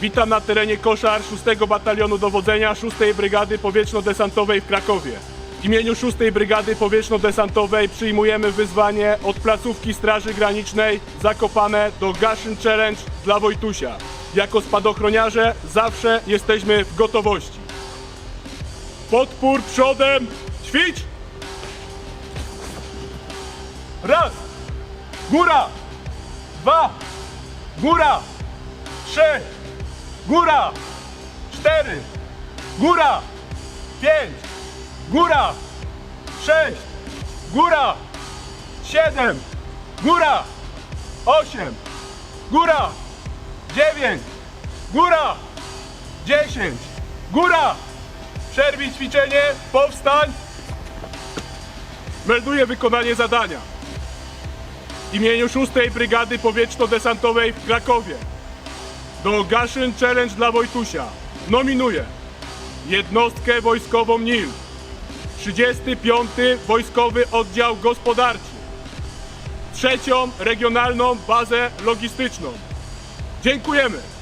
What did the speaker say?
Witam na terenie koszar 6 Batalionu Dowodzenia 6 Brygady Powietrzno-Desantowej w Krakowie. W imieniu 6 Brygady Powietrzno-Desantowej przyjmujemy wyzwanie od placówki Straży Granicznej Zakopane do Gaszyn Challenge dla Wojtusia. Jako spadochroniarze zawsze jesteśmy w gotowości. Podpór przodem, ćwicz! Raz, góra, dwa, góra, trzy, góra, cztery, góra, pięć, góra, sześć, góra, siedem, góra, osiem, góra, dziewięć, góra, dziesięć, góra. Przerwij ćwiczenie, powstań. Melduję wykonanie zadania. W imieniu 6 Brygady Powietrzno-Desantowej w Krakowie do Gaszyn Challenge dla Wojtusia nominuję jednostkę wojskową NIL, 35 Wojskowy Oddział Gospodarczy, trzecią Regionalną Bazę Logistyczną. Dziękujemy!